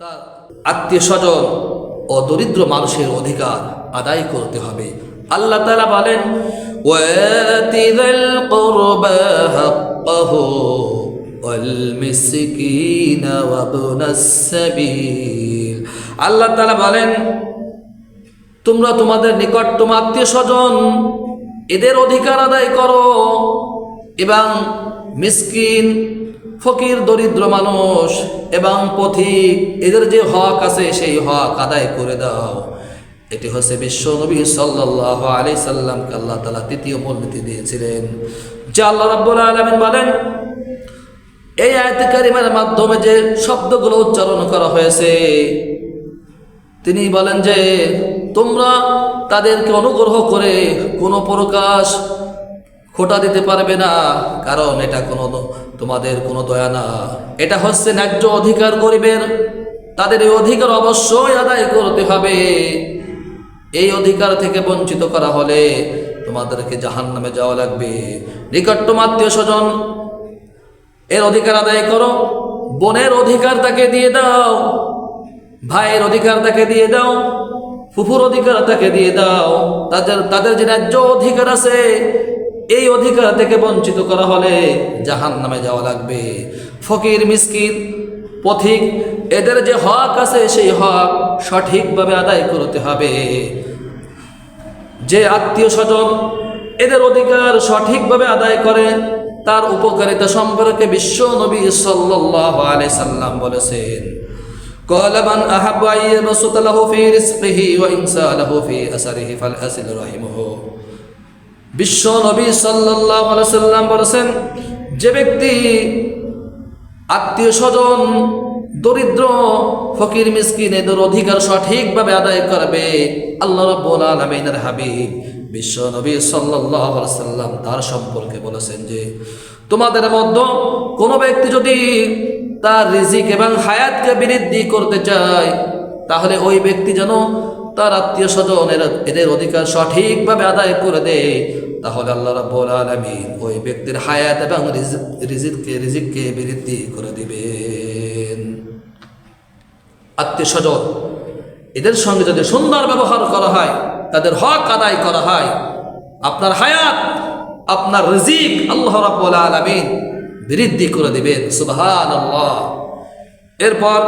তার আত্মীয় স্বজন ও দরিদ্র মানুষের অধিকার আদায় করতে হবে। আল্লাহ তালা বলেন আল্লাহ তালা বলেন, তোমরা তোমাদের নিকটতম আত্মীয় স্বজন এদের অধিকার আদায় করো এবং মিসকিন ফকির, দরিদ্র মানুষ এবং পথিক, এদের যে হক আছে সেই হক আদায় করে দাও। এটি হচ্ছে বিশ্ব নবী সাল্লাহ আলি সাল্লামকে আল্লাহ তালা তৃতীয় মূলনীতি দিয়েছিলেন। যে আল্লাহ রাব্বুল আলমিন বলেন, এই আয়তে কারিমের মাধ্যমে যে শব্দগুলো উচ্চারণ করা হয়েছে, তিনি বলেন যে, তোমরা তাদেরকে অনুগ্রহ করে কোনো প্রকাশ খোটা দিতে পারবে না। কারণ এটা কোনো তোমাদের কোনো দয়া না। এটা হচ্ছে ন্যায্য অধিকার গরিবের। তাদের এই অধিকার অবশ্যই আদায় করতে হবে। এই অধিকার থেকে বঞ্চিত করা হলে তোমাদেরকে জাহান নামে যাওয়া লাগবে। নিকটতম আত্মীয় স্বজন, এর অধিকার আদায় করো। বোনের অধিকার তাকে দিয়ে দাও। ভাইয়ের অধিকার তাকে দিয়ে দাও। ফুফুর অধিকার তাকে দিয়ে দাও। তাদের তাদের যে ন্যায্য অধিকার আছে এই অধিকার থেকে বঞ্চিত করা হলে জাহান নামে যাওয়া লাগবে ফকির মিসকিন পথিক এদের যে হক আছে সেই হক সঠিকভাবে আদায় করতে হবে যে আত্মীয় স্বজন এদের অধিকার সঠিকভাবে আদায় করে তার উপকারিতা সম্পর্কে বিশ্ব নবী সাল্লাল্লাহু আলাইহি সাল্লাম বলেছেন قال من أحب أن يبسط له في رزقه وإنسى له في أثره فلأصل رحمه বিশ্ব নবী আলাইহি সাল্লাম বলেছেন, যে ব্যক্তি আত্মীয় স্বজন দরিদ্র, ফকির, মিসকিন, এদের অধিকার সঠিকভাবে আদায় করবে, আল্লাহ রাব্বুল আলামিনের হাবিব। বিশ্ব নবী সাল্লাম তার সম্পর্কে বলেছেন যে, তোমাদের মধ্যে কোনো ব্যক্তি যদি তার রিজিক এবং হায়াতকে বৃদ্ধি করতে চায়, তাহলে ওই ব্যক্তি যেন তার আত্মীয় স্বজন এদের অধিকার সঠিকভাবে আদায় করে দেয় তাহলে আল্লাহ রাব্বুল আলামিন ওই ব্যক্তির হায়াত এবং রিজিক রিজিককে রিজিককে বৃদ্ধি করে দিবেন। আত্মীয় স্বজন, এদের সঙ্গে যদি সুন্দর ব্যবহার করা হয়, তাদের হক আদায় করা হয়, আপনার হায়াত, আপনার রিজিক আল্লাহ রাব্বুল আলামিন বৃদ্ধি করে দিবেন। সুবহানাল্লাহ। এরপর